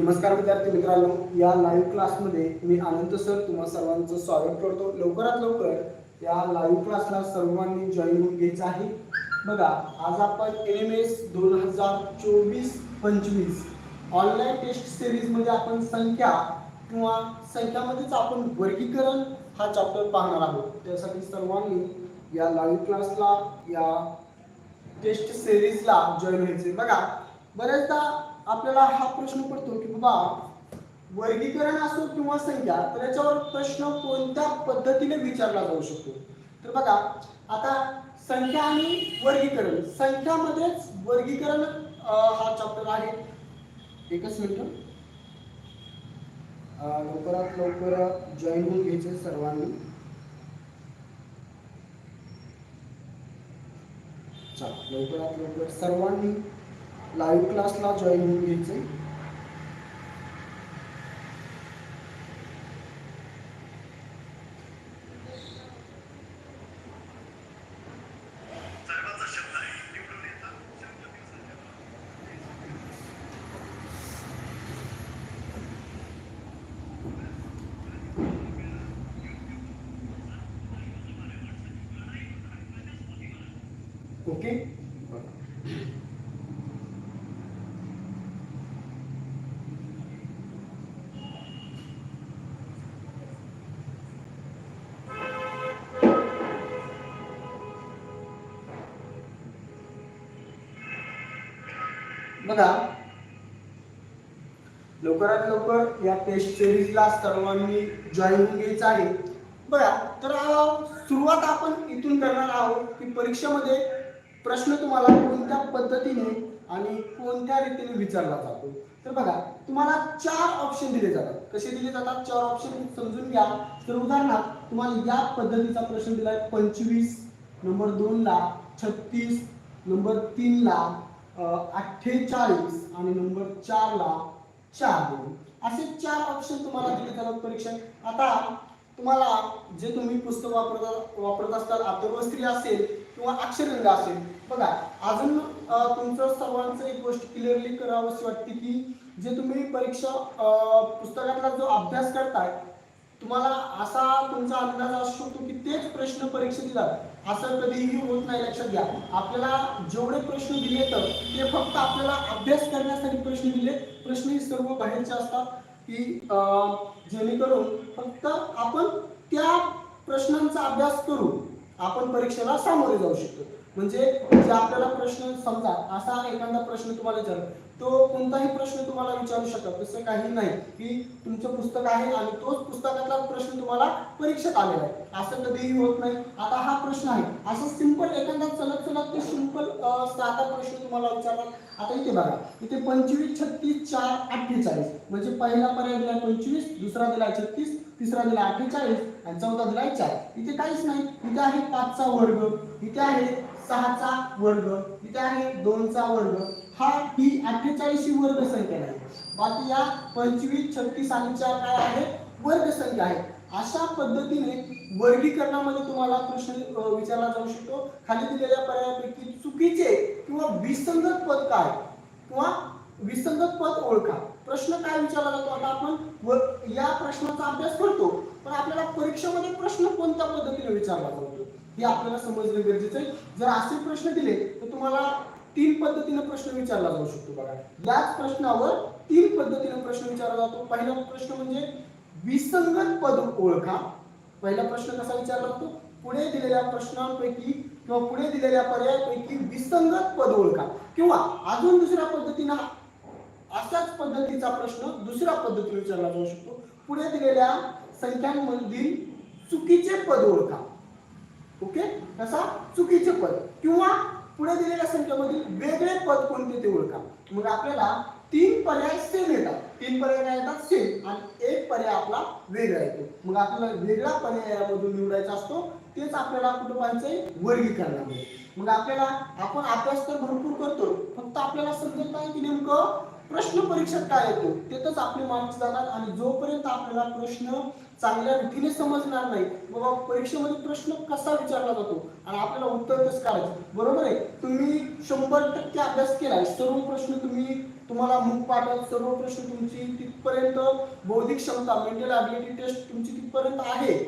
नमस्कार विद्यार्थी मित्रांनो या लाईव्ह क्लासमध्ये मी आनंद सर तुम्हा सर्वांचं स्वागत करतो. लवकरात लवकर या लाईव्ह क्लासला सर्वांनी जॉईन होऊन घ्यायचं आहे. बघा आज आपण एन एम एस दोन हजार चोवीस पंचवीस ऑनलाईन टेस्ट सिरीजमध्ये आपण संख्या किंवा संख्यामध्येच आपण वर्गीकरण हा चॅप्टर पाहणार आहोत. त्यासाठी सर्वांनी या लाईव्ह क्लासला या टेस्ट सिरीजला जॉईन व्हायचे बघा बऱ्याचदा आपल्याला हा प्रश्न पडतो की बाबा वर्गीकरण असो किंवा संख्या तर याच्यावर प्रश्न कोणत्या पद्धतीने विचारला जाऊ शकतो? तर बघा आता संख्या आणि वर्गीकरण. संख्यामध्येच वर्गीकरण हा चॅप्टर आहे. एकच मिनिट. लवकरात लवकर जॉईन होऊन घ्यायचे सर्वांनी. चला लवकरात लवकर सर्वांनी लाईव्ह क्लासला जॉईन होऊन घ्यायचं आहे बघा. लवकरात लवकर या टेस्ट सिरीजला सर्वांनी जॉईन होऊन घ्यायचं आहे. बघा तर सुरुवात आपण इथून करणार आहोत की परीक्षेमध्ये प्रश्न तुम्हाला कोणत्या पद्धतीने आणि कोणत्या रीतीने विचारला जातो? तर बघा तुम्हाला चार ऑप्शन दिले जातात. कसे दिले जातात? चार ऑप्शन समजून घ्या. तर उदाहरणार्थ तुम्हाला या पद्धतीचा प्रश्न दिलाय पंचवीस नंबर दोन ला छत्तीस नंबर तीन ला अठ्ठेचाळीस आणि नंबर चारला चार दोन. असे चार ऑप्शन तुम्हाला दिले जातात परीक्षेत. आता तुम्हाला जे तुम्ही पुस्तक वापरत वापरत असतात अथर्वस्त्री असेल किंवा अक्षरगंग असेल बघा अजून तुमचं सर्वांचं एक गोष्ट क्लिअरली करावंशी वाटते की जे तुम्ही परीक्षा पुस्तकातला जो अभ्यास करताय तुम्हाला असा तुमचा अंदाज असू शकतो की तेच प्रश्न परीक्षेत दिलात असं कधीही होत नाही लक्षात घ्या. आपल्याला जेवढे प्रश्न दिले तर ते फक्त आपल्याला अभ्यास करण्यासाठी प्रश्न दिले. प्रश्न हे सर्व बाहेरचे असतात की जेणेकरून फक्त आपण त्या प्रश्नांचा अभ्यास करून आपण परीक्षेला सामोरे जाऊ शकतो. म्हणजे जे आपल्याला प्रश्न समजा असा एखादा प्रश्न तुम्हाला विचार तो कोणताही प्रश्न तुम्हाला विचारू शकत तसं काही नाही की तुमचं पुस्तक आहे आणि तोच पुस्तकातला प्रश्न तुम्हाला परीक्षेत आलेला आहे. असं कधीही होत नाही. आता हा प्रश्न आहे. असं सिंपल एखादा चलत चलत ते सिंपल साधा प्रश्न तुम्हाला विचारतात. आता इथे बघा इथे पंचवीस छत्तीस चार अठ्ठेचाळीस. म्हणजे पहिला पर्याय दिला पंचवीस दुसरा दिला छत्तीस तिसरा दिला अठ्ठेचाळीस आणि चौथा दिलाय चार. इथे काहीच नाही. इथे आहे पाचचा वर्ग. इथे आहे सहाचा वर्ग इथे आहे दोनचा वर्ग. हा ही अठ्ठेचाळीसची वर्ग संख्या नाही बाकी या पंचवीस छत्तीस आणि चार काय आहे? वर्ग संख्या आहे. अशा पद्धतीने वर्गीकरणामध्ये तुम्हाला प्रश्न विचारला जाऊ शकतो. खाली दिलेल्या पर्यायापैकी चुकीचे किंवा विसंगत पद काय? किंवा विसंगत पद ओळखा. प्रश्न काय विचारला जातो आता आपण? व- या प्रश्नाचा अभ्यास करतो. पण आपल्याला परीक्षेमध्ये प्रश्न कोणत्या पद्धतीने विचारला जातो हे आपल्याला समजणे गरजेचं आहे. जर असे प्रश्न दिले तर तुम्हाला तीन पद्धतीने प्रश्न विचारला जाऊ शकतो बघा. याच प्रश्नावर तीन पद्धतीने प्रश्न विचारला जातो. पहिला प्रश्न म्हणजे विसंगत पद ओळखा. पहिला प्रश्न कसा विचारला जातो? पुढे दिलेल्या प्रश्नांपैकी किंवा पुढे दिलेल्या पर्यायापैकी विसंगत पद ओळखा. किंवा अजून दुसऱ्या पद्धतीनं अशाच पद्धतीचा प्रश्न दुसऱ्या पद्धतीने विचारला जाऊ शकतो. पुढे दिलेल्या संख्यांमधील चुकीचे पद ओळखा. ओके? असा चुकीचे पद. किंवा पुढे दिलेल्या संख्येमधील वेगळे पद कोणते ते ओळखा. मग आपल्याला तीन पर्याय सेम येतात तीन पर्याय काय येतात? सेम आणि एक पर्याय आपला वेगळा येतो. मग आपल्याला वेगळा पर्यायामधून निवडायचा असतो. तेच आपल्याला कुटुंबांचे वर्गीकरणामध्ये मग आपल्याला आपण अभ्यास तर भरपूर करतो. फक्त आपल्याला समजत नाही की नेमकं प्रश्न परीक्षेत काय येतो. तेच आपले मार्क्स जातात आणि जोपर्यंत आपल्याला प्रश्न चांगल्या रीतीने समजणार नाही. बाबा परीक्षेमध्ये प्रश्न कसा विचारला जातो? आणि आपल्याला उत्तर कसं काढायचं? बरोबर आहे? तुम्ही शंभर टक्के अभ्यास केलाय सर्व प्रश्न तुम्ही तुम्हाला मुख पाठवत सर्व प्रश्न तुमची तिथपर्यंत बौद्धिक क्षमता मेंटल ॲबिलिटी टेस्ट तुमची तिथपर्यंत आहे.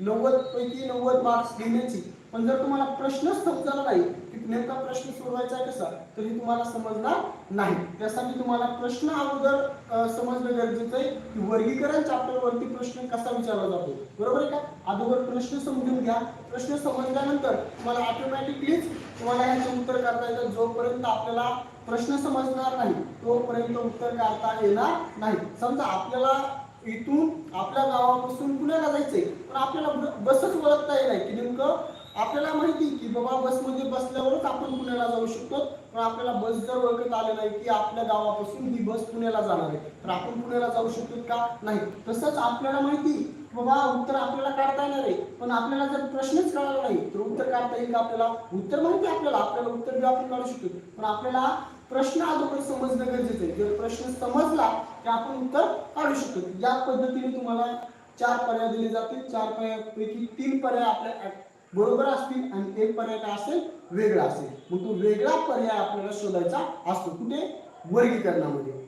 नव्वद पैकी नव्वद मार्क्स घेण्याची. पण जर तुम्हाला प्रश्नच समजला नाही नेमका प्रश्न सोडवायचा कसा कसा? तरी तुम्हाला समजणार नाही. त्यासाठी तुम्हाला प्रश्न अगोदर समजणं गरजेचं आहे की वर्गीकरण चॅप्टर वरती प्रश्न कसा विचारला जातो. बरोबर आहे का? अगोदर प्रश्न समजून घ्या. प्रश्न समजल्यानंतर तुम्हाला ऑटोमॅटिकलीच तुम्हाला ह्याचे उत्तर काढता येतं जोपर्यंत आपल्याला प्रश्न समजणार नाही तोपर्यंत उत्तर काढता येणार नाही. समजा आपल्याला इथून आपल्या गावापासून पुण्याला जायचंय पण आपल्याला बसच ओळखता येणार की नेमकं आपल्याला माहिती की बाबा बसमध्ये बसल्यावरच आपण पुण्याला जाऊ शकतो. पण आपल्याला बस जर ओळखत आले नाही की आपल्या गावापासून ही बस पुण्याला जाणार आहे तर आपण पुण्याला जाऊ शकतो का? नाही. तसंच आपल्याला माहिती बाबा उत्तर आपल्याला काढता येणार आहे पण आपल्याला जर प्रश्नच कळाला नाही तर उत्तर काढता येईल का आपल्याला? उत्तर माहिती आपल्याला आपल्याला उत्तर बी आपण काढू शकतो. पण आपल्याला प्रश्न अगोदर समजणं गरजेचं आहे. जर प्रश्न समजला की आपण उत्तर काढू शकतो. या पद्धतीने तुम्हाला चार पर्याय दिले जातील. चार पर्यायापैकी तीन पर्याय आपल्या बरोबर असतील आणि एक पर्याय काय असेल? वेगळा असेल. मग तो वेगळा पर्याय आपल्याला शोधायचा असतो. कुठे? वर्गीकरणामध्ये.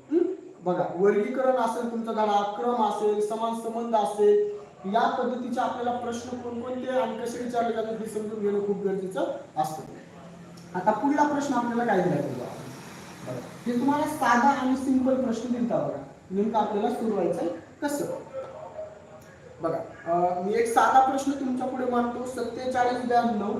बघा वर्गीकरण असेल तुमचा धडा क्रम असेल समान संबंध असेल या पद्धतीचे आपल्याला प्रश्न कोणकोणते आणि कसे विचारले जातात हे समजून घेणं खूप गरजेचं असतं. आता पुढला प्रश्न आपल्याला काय दिला बघा. हे तुम्हाला साधा आणि सिंपल प्रश्न दिलता बघा. नेमकं आपल्याला सुरू व्हायचं कसं? बघा मी एक साधा प्रश्न तुमच्यापुढे मांडतो. सत्तेचाळीस ब्याण्णव.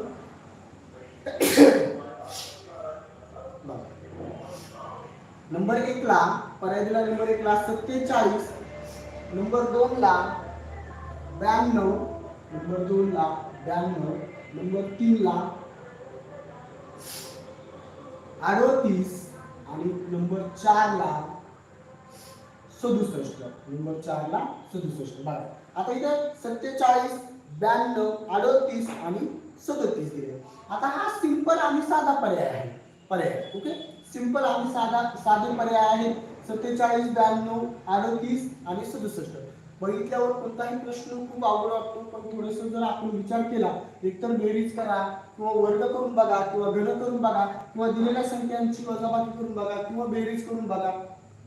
नंबर एक ला पर्याय दिला नंबर एक ला सत्तेचाळीस. नंबर दोन ला ब्याण्णव. नंबर दोन ला ब्याण्णव. नंबर तीन ला अडतीस. आणि नंबर चार ला सदुसष्ट. नंबर चार ला सदुसष्ट. बघा. आता इथे सत्तेचाळीस ब्याण्णव अडोतीस आणि सदतीस दिले. आता हा सिंपल आणि साधा पर्याय आहे. पर्याय ओके सिंपल आणि साधा साधे पर्याय आहेत. सत्तेचाळीस ब्याण्णव अडोतीस आणि सदुसष्ट. बघितल्यावर कोणताही प्रश्न खूप अवघड वाटतो पण थोडस जर आपण विचार केला एकतर बेरीज करा किंवा वर्ग करून बघा किंवा घन करून बघा किंवा दिलेल्या संख्यांची वजाबाकी करून बघा किंवा बेरीज करून बघा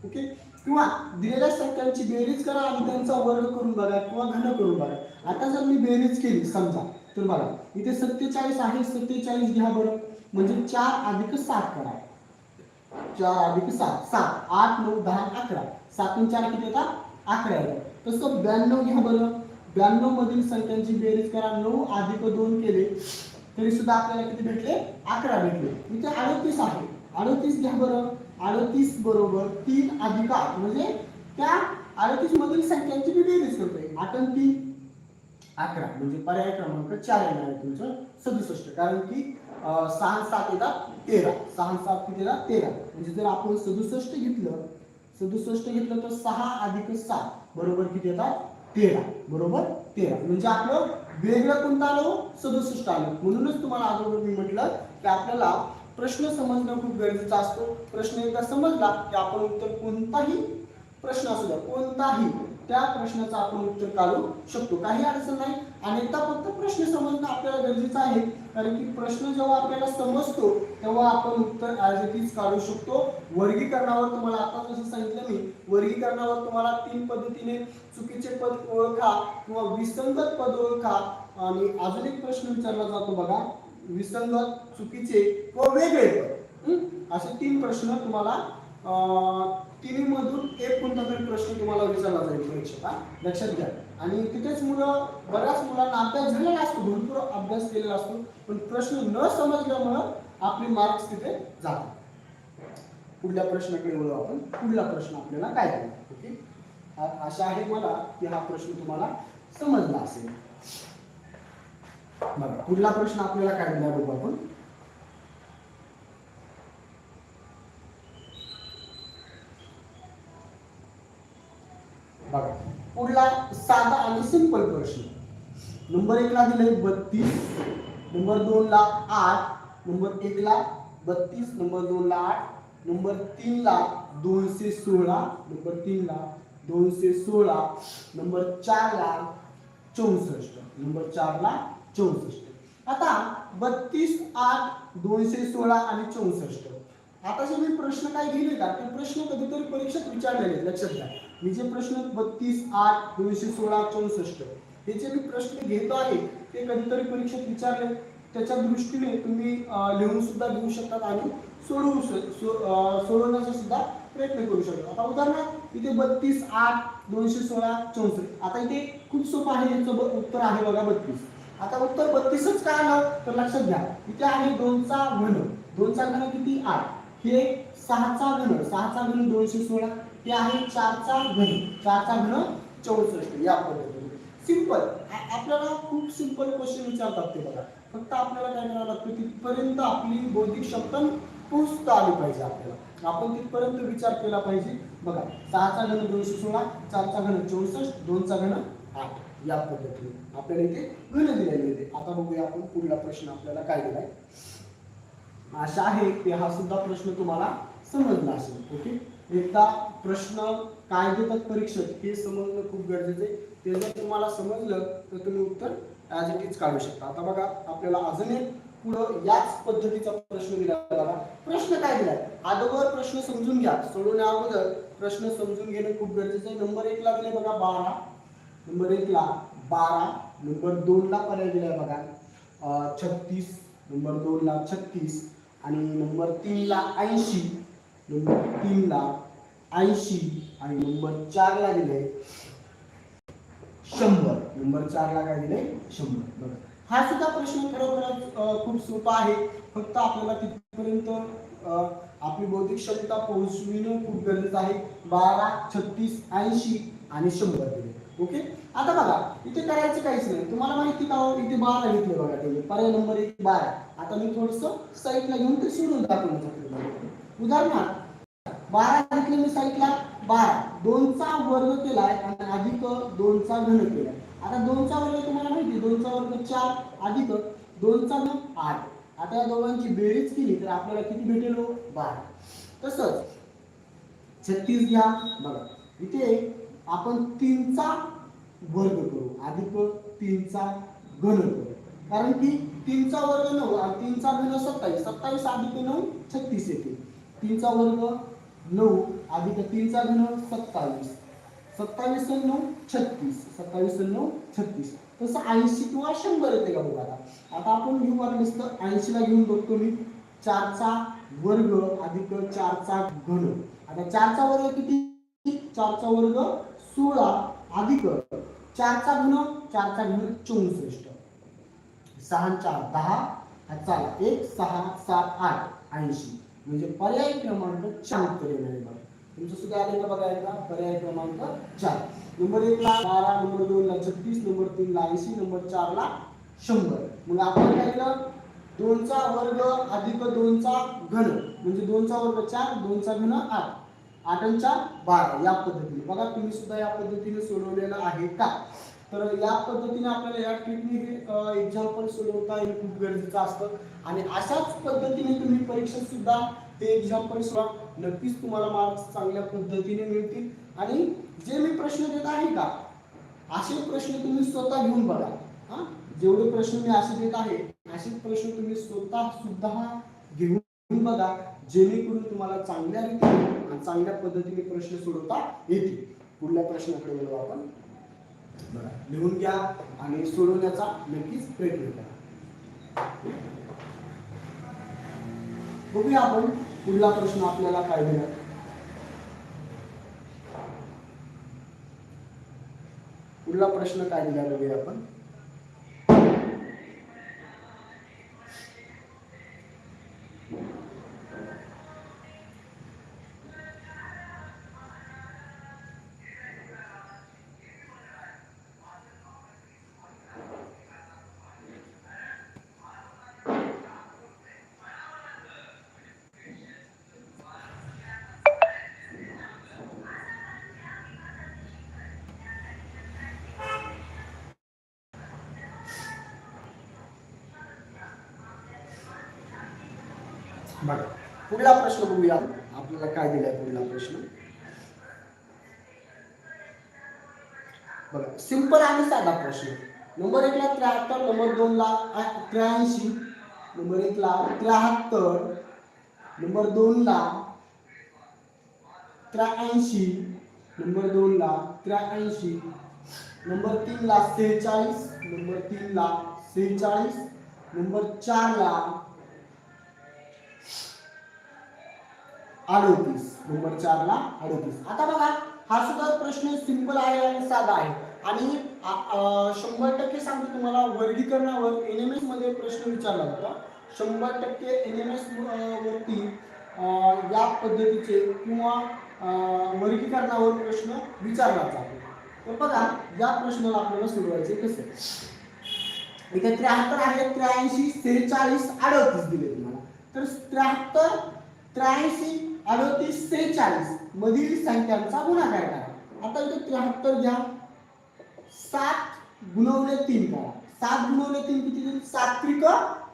ओके किंवा दिलेल्या संख्यांची बेरीज करा आणि त्यांचा वर्ग करून बघा किंवा घन करून बघा. आता जर मी बेरीज केली समजा तर बघा इथे सत्तेचाळीस आहे सत्तेचाळीस घ्या बरं. म्हणजे चार अधिक सात करा. चार अधिक सात सात आठ नऊ दहा अकरा. सात आणि चार किती येतात अकरा येतात तसं ब्याण्णव घ्या बरं. ब्याण्णव मधील संख्यांची बेरीज करा. नऊ अधिक दोन केले तरी सुद्धा आपल्याला किती भेटले? अकरा भेटले. इथे अडतीस आहे. अडतीस घ्या बरं. अडतीस बरोबर तीन अधिक आठ म्हणजे त्या अडतीस मधील संख्यांची मी बेरीज करतोय. आठ आणि तीन. अकरा म्हणजे पर्याय क्रमांक चार येणार आहे तुमचं सदुसष्ट. कारण की सहा सात येतात तेरा. सहा सात किती येतात तेरा. म्हणजे जर आपण सदुसष्ट घेतलं सदुसष्ट घेतलं तर सहा अधिक सात बरोबर किती येतात? तेरा. बरोबर? तेरा. म्हणजे आपलं वेगळं कोणतं आलं हो? सदुसष्ट आलं. म्हणूनच तुम्हाला अगोदर मी म्हटलं की आपल्याला प्रश्न समजणं खूप गरजेचं असतो. प्रश्न एकदा समजला की आपण उत्तर कोणताही प्रश्न असू द्या कोणताही त्या प्रश्नाचं आपण उत्तर काढू शकतो. काही अडचण नाही. अनेकदा फक्त प्रश्न समजणं आपल्याला गरजेचं आहे. कारण की प्रश्न जेव्हा आपल्याला समजतो तेव्हा आपण उत्तर ॲज इट इज काढू शकतो. वर्गीकरणावर तुम्हाला आता जसं सांगितलं मी वर्गीकरणावर तुम्हाला तीन पद्धतीने चुकीचे पद ओळखा किंवा विसंगत पद ओळखा. आणि अजून एक प्रश्न विचारला जातो बघा. विसंगत चुकीचे किंवा वेगळे पद? असे तीन प्रश्न तुम्हाला अं, तिन्ही मधून एक कोणता तरी प्रश्न तुम्हाला विचारला जाईल परीक्षेत हा? लक्षात घ्या. आणि तिथेच मुलं बऱ्याच मुलांना अभ्यास झालेला असतो भरपूर अभ्यास केलेला असतो पण प्रश्न न समजल्यामुळं आपले मार्क्स तिथे जातात. पुढल्या प्रश्नाकडे वळू आपण. पुढला प्रश्न आपल्याला काय ओके? आशा आहे मला की हा प्रश्न तुम्हाला समजला असेल. बघा पुढला प्रश्न आपल्याला काय दिला बघू आपण? बघा पुढला साधा आणि सिंपल प्रश्न. नंबर एक ला दिले बत्तीस नंबर दोन ला आठ नंबर एक ला बत्तीस नंबर दोन ला आठ नंबर तीन ला दोनशे सोळा नंबर तीन ला दोनशे सोळा नंबर चार ला चौसष्ट नंबर चार ला चौसष्ट. आता बत्तीस आठ दोनशे सोळा आणि चौसष्ट. आता जे मी प्रश्न काय घेले का? ते प्रश्न कधीतरी परीक्षेत विचारलेले लक्षात घ्या. मी जे प्रश्न बत्तीस आठ दोनशे सोळा चौसष्ट हे जे मी प्रश्न घेतो आहे ते कधीतरी परीक्षेत विचारले. त्याच्या दृष्टीने तुम्ही लिहून सुद्धा घेऊ शकतात आणि सोडवू सोडवण्याचा सुद्धा प्रयत्न करू शकता आता उदाहरणार्थ इथे बत्तीस आठ दोनशे सोळा चौसष्ट. आता इथे खूप सोपं आहे याचं उत्तर आहे बघा बत्तीस. आता उत्तर बत्तीसच का आलं? तर लक्षात घ्या. इथे आहे दोनचा घन. दोनचा घन किती? आठ. हे सहाचा घन. सहाचा घन दोनशे सोळा. हे आहे चारचा घन. चारचा घन चौसष्ट. या पद्धतीने. सिंपल आपल्याला खूप सिंपल क्वेश्चन विचारतात ते बघा. फक्त आपल्याला काय करावं लागतं? तिथपर्यंत आपली बौद्धिक शब्द पोचता आली पाहिजे आपल्याला. आपण तिथपर्यंत विचार केला पाहिजे. बघा. सहाचा घन दोनशे सोळा चारचा घन चौसष्ट दोनचा घन आठ. या पद्धतीने. आपल्याला इथे घन दिलेले होते. आता बघूया आपण पुढला प्रश्न आपल्याला काय दिलाय. आशा आहे की हा सुद्धा प्रश्न तुम्हाला समजला असेल. ओके? एकदा प्रश्न काय देतात परीक्षक हे समजणं खूप गरजेचं आहे. ते जर तुम्हाला समजलं तर तुम्ही उत्तर ॲज इट इज काढू शकता. आता बघा आपल्याला अजून एक पुढं याच पद्धतीचा प्रश्न दिला बघा. प्रश्न काय दिलाय? अगोदर प्रश्न समजून घ्या. सोडवण्या अगोदर प्रश्न समजून घेणं खूप गरजेचं आहे. नंबर एक लागले बघा बारा. नंबर एकला बारा नंबर दोन पर्याय दिला आहे बघा. छत्तीस नंबर दोनला छत्तीस आणि नंबर तीनला ऐंशी नंबर तीनला ऐंशी आणि नंबर चार ला दिले शंभर. नंबर चारला काय दिले शंभर. बघा. हा सुद्धा प्रश्न खरोखरच खूप सोपा आहे. फक्त आपल्याला तिथपर्यंत आपली बौद्धिक क्षमता पोहोचविणं खूप गरजेचं आहे. बारा छत्तीस ऐंशी आणि शंभर दिले. ओके आता बघा इथे करायचं काहीच नाही. तुम्हाला माहिती का हो? इथे बारा घेतले बघा तुम्ही पर्याय नंबर एक बारा. आता मी थोडस साईटला घेऊन ते सोडून दाखवून उदाहरणार्थ बारा घेतले मी साईटला बारा. दोनचा वर्ग केलाय आणि अधिक दोनचा घन केलाय. आता दोनचा वर्ग तुम्हाला माहिती दोनचा वर्ग चार अधिक दोनचा घन आठ. आता या दोघांची बेरीज केली तर आपल्याला किती भेटेल हो? बारा. तसंच छत्तीस घ्या. बघा इथे आपण तीनचा वर्ग करू. अधिक तीनचा घन करू. कारण की तीनचा वर्ग नऊ तीनचा घन सत्तावीस. सत्तावीस अधिक नऊ छत्तीस येते. तीनचा वर्ग नऊ अधिक तीनचा घन सत्तावीस. सत्तावीस नऊ छत्तीस. सत्तावीस नऊ छत्तीस. तसं ऐंशी किंवा शंभर येते का बघा आता? आता आपण घेऊ वाटलं नसतं. ऐंशीला घेऊन बघतो मी. चारचा वर्ग अधिक चारचा घन. आता चारचा वर्ग किती? चारचा वर्ग सोळा अधिक चारचा घन चारचा घन चौसष्ट. सहा चार दहा हा चला एक सहा सात आठ ऐंशी. म्हणजे पर्याय क्रमांक चार उत्तर येणार आहे बघा. तुमचं सुद्धा आले का बघा एकदा पर्याय क्रमांक चार. नंबर एक ला बारा नंबर दोन ला छत्तीस नंबर तीन ला ऐंशी नंबर चार ला शंभर. मग आपण काय केलं? दोनचा वर्ग अधिक दोनचा घन. म्हणजे दोनचा वर्ग चार दोनचा घन आठ. आठ आणि चार बारा या पद्धतीने. बघा तुम्ही सुद्धा या पद्धतीने सोडवलेला आहे का? तर या पद्धतीने आपल्याला या ट्रिकने हे एक्झाम्पल सोडवता हे खूप गरजेचं असतं. आणि अशाच पद्धतीने तुम्ही परीक्षेत सुद्धा ते एक्झाम्पल सोडा नक्कीच तुम्हाला मार्क्स चांगल्या पद्धतीने मिळतील. आणि जे मी प्रश्न देत आहे का असे प्रश्न तुम्ही स्वतः घेऊन बघा. हा? जेवढे प्रश्न मी असे देत आहे असे प्रश्न तुम्ही स्वतः सुद्धा घेऊन बघा जेणेकरून तुम्हाला चांगल्या रीतीने आणि चांगल्या पद्धतीने प्रश्न सोडवता येतील. पुढल्या प्रश्नाकडे वळू आपण. बघा लिहून घ्या आणि सोडवण्याचा नक्कीच प्रयत्न करा. बघूया आपण पुढला प्रश्न आपल्याला काय दिला पुढला प्रश्न काय दिला बघूया आपण. बघा पुढला प्रश्न बघूया आपल्याला काय दिलाय पुढला प्रश्न? बघा सिंपल आणि साधा प्रश्न. नंबर एक ला त्र्याहत्तर नंबर दोन ला त्र्याऐंशी नंबर एक ला त्र्याहत्तर नंबर दोन ला त्र्याऐंशी नंबर दोन ला त्र्याऐंशी नंबर तीन ला सेहेचाळीस नंबर तीन ला सेहेचाळीस नंबर चार अडोतीस. नंबर चार ला अडोतीस. आता बघा हा सुद्धा प्रश्न सिंपल आहे आणि साधा आहे. आणि शंभर टक्के सांगतो तुम्हाला वर्गीकरणावर एन एम एसमध्ये प्रश्न विचारला होता. शंभर टक्के एन एम एस वरती या पद्धतीचे किंवा वर्गीकरणावर प्रश्न विचारला जातो तर बघा या प्रश्नाला आपल्याला सोडवायचे कसे? इथे त्र्याहत्तर आहे त्र्याऐंशी सेहेचाळीस अडतीस दिले तुम्हाला. तर त्र्याहत्तर त्र्याऐंशी अडतीस सेहेचाळीस मधील संख्यांचा गुणाकार करा. आता इथे त्र्याहत्तर घ्या. सात गुणवले तीन करा. सात गुणवले तीन किती देईल सात त्रिक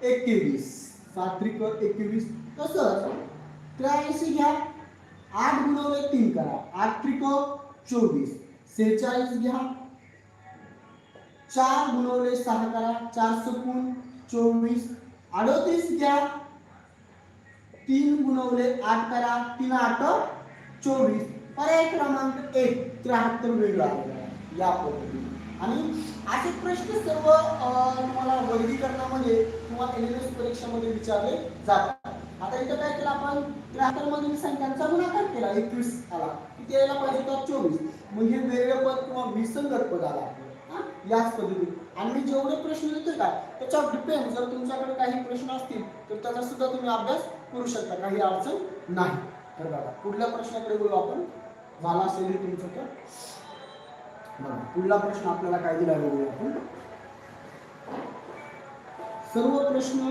एकवीस. सात एकवीस. तसंच त्र्याऐंशी घ्या. आठ गुणवले तीन करा. आठ त्रिक चोवीस. सेहेचाळीस घ्या. चार गुणवले सहा करा. चार सकून चोवीस. अडोतीस घ्या. तीन गुणवले आठ करा. तीन आठ चोवीस. पर्याय क्रमांक एक त्र्याहत्तर वेगळा या पद्धतीने. आणि असे प्रश्न सर्व तुम्हाला वर्गीकरणामध्ये किंवा एन परीक्षामध्ये विचारले जातात. आता इथं काय केलं आपण? त्र्याहत्तर मधील संख्यांचा गुणाकार केला. एकवीस आला. किती यायला पाहिजे तर चोवीस. म्हणजे वेगळं पद किंवा विसंगत पद आला. याच पद्धतीने. आणि मी जेवढे प्रश्न देतोय का त्याच्यावर डिपेंड जर तुमच्याकडे काही प्रश्न असतील तर त्याचा सुद्धा तुम्ही अभ्यास करू शकता काही अडचण नाही. तर बघा पुढल्या प्रश्नाकडे बोलू आपण. झाला असेल तुमचं तर बघा पुढला प्रश्न आपल्याला काय दिला बघूया आपण. सर्व प्रश्न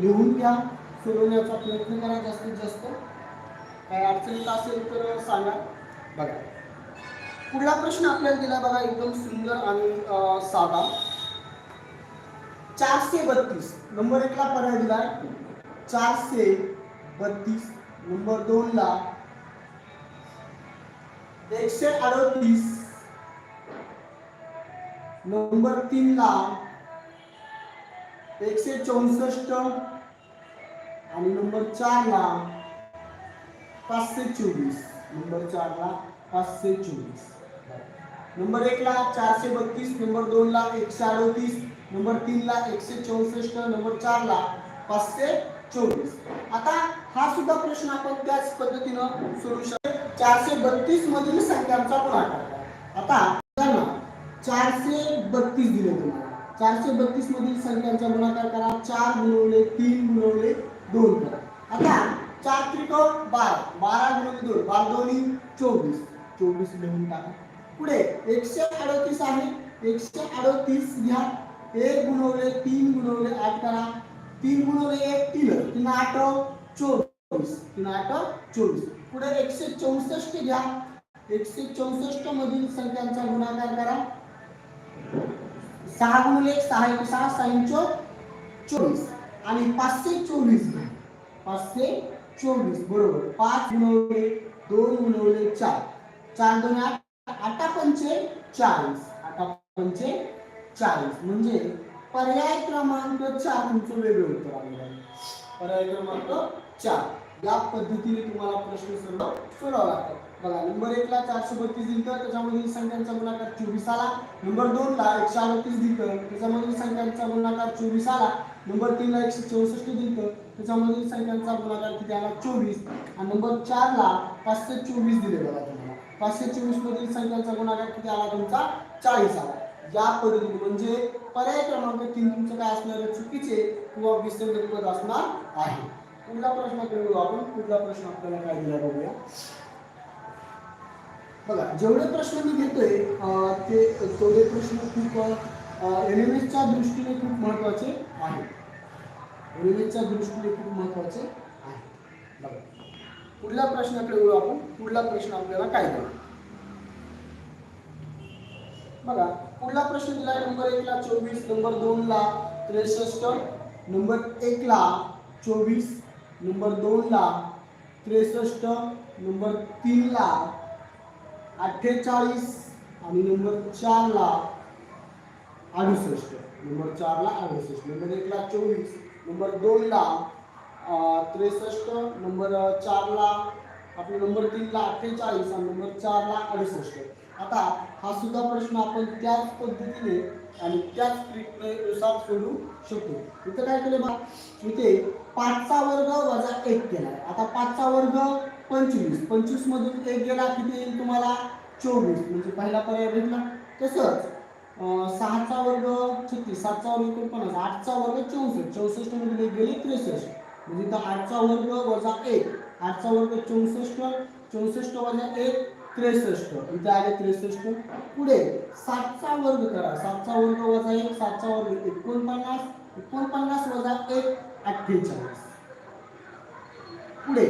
लिहून घ्या. सोडवण्याचा प्रयत्न करा जास्तीत जास्त. काही अडचण असेल तर सांगा. बघा. पुढला प्रश्न आपल्याला दिला बघा एकदम सुंदर आणि साधा. चारशे बत्तीस. नंबर एकला पर्याय दिलाय चारशे बत्तीस. नंबर दोन ला एकशे अडतीस. नंबर तीन ला एकशे चौसष्ट. आणि नंबर चार ला पाचशे चोवीस. नंबर चार ला पाचशे चोवीस. नंबर एक ला चारशे बत्तीस नंबर दोन ला एकशे अडतीस नंबर तीन ला एकशे चौसष्ट नंबर चार ला पाचशे चोवीस. आता हा सुद्धा प्रश्न आपण त्याच पद्धतीनं सोडू शकतो. चारशे बत्तीस मधील संख्यांचा गुणाकार आता चारशे बत्तीस दिले तुम्हाला. चारशे बत्तीस मधील संख्यांचा गुणाकार करा. चार गुणवले तीन गुणवले दोन करा. आता चार त्रिकोण बारा. बारा गुणवले दोन. बारा दोन्ही चोवीस. चोवीस लिहून टाका. पुढे एकशे अडतीस आहे. एकशे अडतीस घ्या एक गुणवले तीन गुणवले आठ करा. तीन गुणवले एक तीन. तीन आठ चोवीस. तीन आठ चोवीस. पुढे एकशे चौसष्ट घ्या. एकशे चौसष्ट मधील संख्यांचा गुणाकार करा. सहा गुणले एक, सहा एक सहा सहा इंच चोवीस. आणि पाचशे चोवीस घ्या. पाचशे चोवीस. बरोबर. पाच गुणवले दोन गुणवले चार. चार दोन आठ. आठा पंचे चाळीस. आठा पंचे चाळीस. म्हणजे पर्याय क्रमांक चार तुमचं वेगळं उत्तर आलेलं आहे. पर्याय क्रमांक चार. या पद्धतीने तुम्हाला प्रश्न सर्व सोडावा लागतो बघा नंबर एक ला चारशे बत्तीस दिलं त्याच्यामधील संख्यांचा गुणाकार चोवीस आला. नंबर दोन ला एकशे अडतीस दिलं त्याच्यामधील संख्यांचा गुणाकार चोवीस आला. नंबर तीन ला एकशे चौसष्ट दिलं त्याच्यामधील संख्यांचा गुणाकार किती आला? चोवीस. आणि नंबर चार ला पाचशे चोवीस दिले बघा. पाचशे चोवीस मधील संख्यांचा गुणाकार किती आला तुमचा? चाळीस आला. या पद्धतीने म्हणजे पर्याय क्रमांक तीन तुमचं काय असणार? आहे चुकीचे किंवा विसंगत पद असणार आहे. पुढला प्रश्नाकडे बघू आपण. पुढला प्रश्न आपल्याला काय दिला बघूया. बघा जेवढे प्रश्न मी घेतोय ते तेवढे प्रश्न खूप एन एम एसच्या दृष्टीने खूप महत्त्वाचे आहेत. एन एम एसच्या दृष्टीने खूप महत्त्वाचे पुढल्या प्रश्नाकडे वळू आपण. पुढला प्रश्न आपल्याला काय करणार बघा पुढला प्रश्न दिला नंबर एक ला चोवीस. नंबर दोन ला त्रेसष्ट. नंबर एक ला चोवीस. नंबर दोन ला त्रेसष्ट. नंबर तीन ला अठ्ठेचाळीस. आणि नंबर चार ला अडुसष्ट. नंबर चार ला अडुसष्ट. नंबर एक ला चोवीस. नंबर दोन ला त्रेसष्ट नंबर चारला आपला नंबर तीनला अठ्ठेचाळीस आणि नंबर चारला अडुसष्ट. आता हा सुद्धा प्रश्न आपण त्याच पद्धतीने आणि त्याच ट्रिकनुसार सोडू शकतो. इथं काय केलं बा इथे पाचचा वर्ग वजा एक केला आता पाचचा वर्ग पंचवीस. पंचवीस मधून एक गेला किती येईल तुम्हाला? चोवीस. म्हणजे पहिला पर्याय भेटला. तसंच सहाचा वर्ग छत्तीस सातचा वर्ग एकोणपन्नास आठचा वर्ग चौसष्ट. चौसष्ट मधून एक गेले त्रेसष्ट. म्हणजे इथं आठचा वर्ग वजा एक. आठचा वर्ग चौसष्ट चौसष्ट वजा एक त्रेसष्ट. इथे आले त्रेसष्ट. पुढे सातचा वर्ग करा. सातचा वर्ग वजा एक सातचा वर्ग एकोणपन्नास एकोणपन्नास वजा एक अठ्ठेचाळीस. पुढे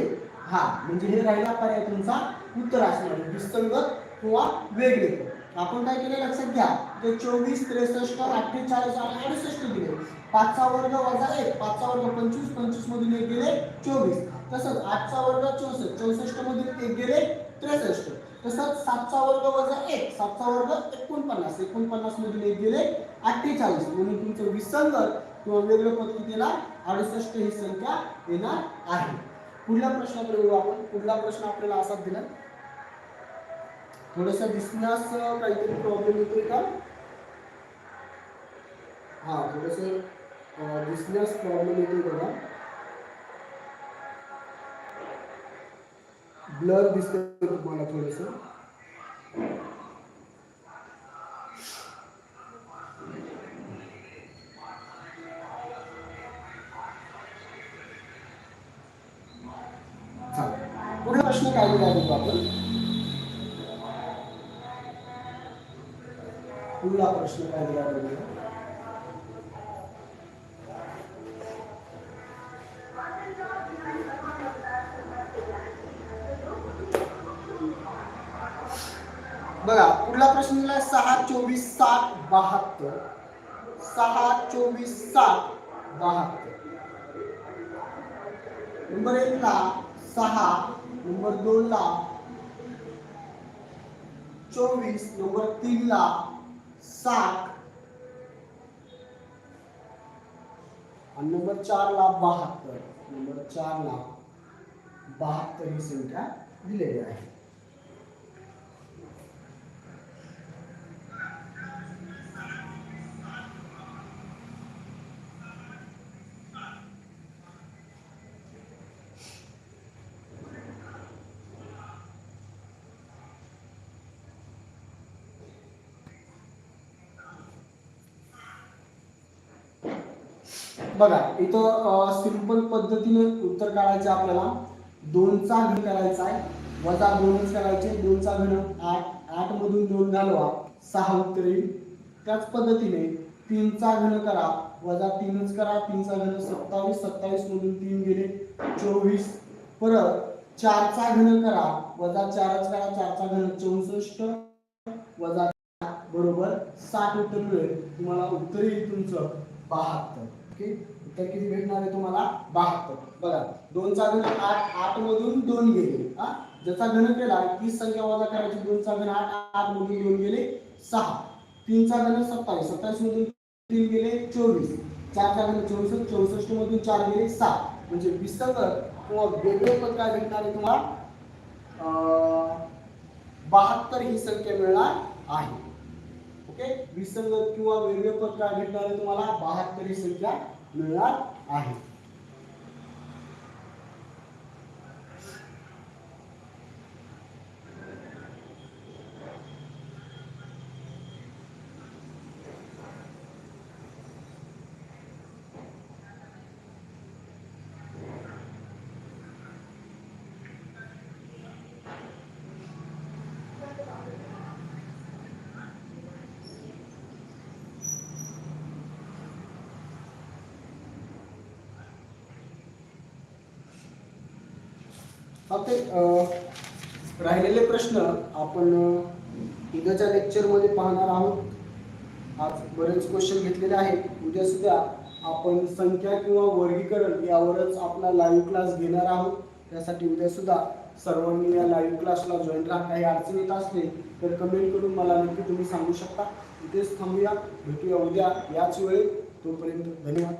हा म्हणजे हे राहिला पर्याय तुमचा उत्तर असणार म्हणजे विसंगत किंवा वेगळे. आपण काय केले? लक्षात घ्या. ते चोवीस त्रेसष्ट अठ्ठेचाळीस आणि अडुसष्ट दिले. पाचचा वर्ग वजा एक पाचचा वर्ग पंचवीस पंचवीस मधून एक गेले चोवीस. तसंच आठचा वर्ग चौसष्ट चौसष्ट मधून एक गेले त्रेसष्ट. तसंच सातचा वर्ग वजा एक सातचा वर्ग एकोणपन्नास एकोणपन्नास मधून एक गेले अठ्ठेचाळीस. म्हणून तुमचं विसंगत किंवा वेगळं पद किती येणार? अडुसष्ट ही संख्या येणार आहे. पुढल्या प्रश्नाकडे येऊ आपण. पुढला प्रश्न आपल्याला असाच दिला. थोडस दिसण्यास काहीतरी प्रॉब्लेम येतोय का? हा थोडस दिसण्यास प्रॉब्लेम येतोय बघा ब्लर दिसतंय तुम्हाला थोडस पुढला प्रश्न बघू आपण पुढला प्रश्न काय दिला बघूया बघा पुढला प्रश्न दिला सहा चोवीस सात बहात्तर. सहा चोवीस सात बहात्तर. नंबर एक ला सहा नंबर दोन ला चोवीस नंबर तीन ला सात आणि नंबर चार ला बहात्तर. नंबर चार ला बहात्तर ही संख्या दिलेली आहे. बघा इथं सिंपल पद्धतीने उत्तर काढायचे आपल्याला. दोनचा घन करायचा आहे. वजा दोनच करायचे. दोनचा घन आठ आठ मधून दोन घालवा. सहा उत्तर. येईल त्याच पद्धतीने तीनचा घन करा. वजा तीनच करा. तीनचा घन सत्तावीस. सत्तावीस मधून तीन गेले चोवीस. परत चारचा घन करा. वजा चारच करा. चारचा घन चौसष्ट. वजा बरोबर साठ उत्तर मिळेल. तुम्हाला उत्तर येईल तुमचं बहात्तर. ओके? उत्तर किती भेटणार आहे तुम्हाला? बहात्तर. बघा दोनचा घन आठ आठ मधून दोन गेले. हा? ज्याचा घन केला तीस संख्या वजा करायची दोनचा घन आठ आठ मधून दोन गेले सहा. तीनचा घन सत्तावीस. सत्तावीस मधून तीन गेले चोवीस. चारचा घन चौसष्ट चौसष्ट मधून चार गेले सात. म्हणजे विसंगत किंवा वेगळे पद काय भेटणार आहे तुम्हाला? बहात्तर ही संख्या मिळणार आहे. ओके? विसंगत किंवा वेगळे पद काय भेटणार आहे तुम्हाला? बहात्तर ही संख्या मिळणार आहे. फक्त राहिलेले प्रश्न आपण उद्याच्या लेक्चरमध्ये पाहणार आहोत. आज बरेच क्वेश्चन घेतलेले आहेत. उद्या सुद्धा आपण संख्या किंवा वर्गीकरण यावरच आपला लाईव्ह क्लास घेणार आहोत. त्यासाठी उद्या सुद्धा सर्वांनी या लाईव्ह क्लासला जॉईन राहा. काही अडचण येत असले तर कमेंट करून मला नक्की तुम्ही सांगू शकता. इथेच थांबूया. भेटूया उद्या. याच वेळी तोपर्यंत धन्यवाद.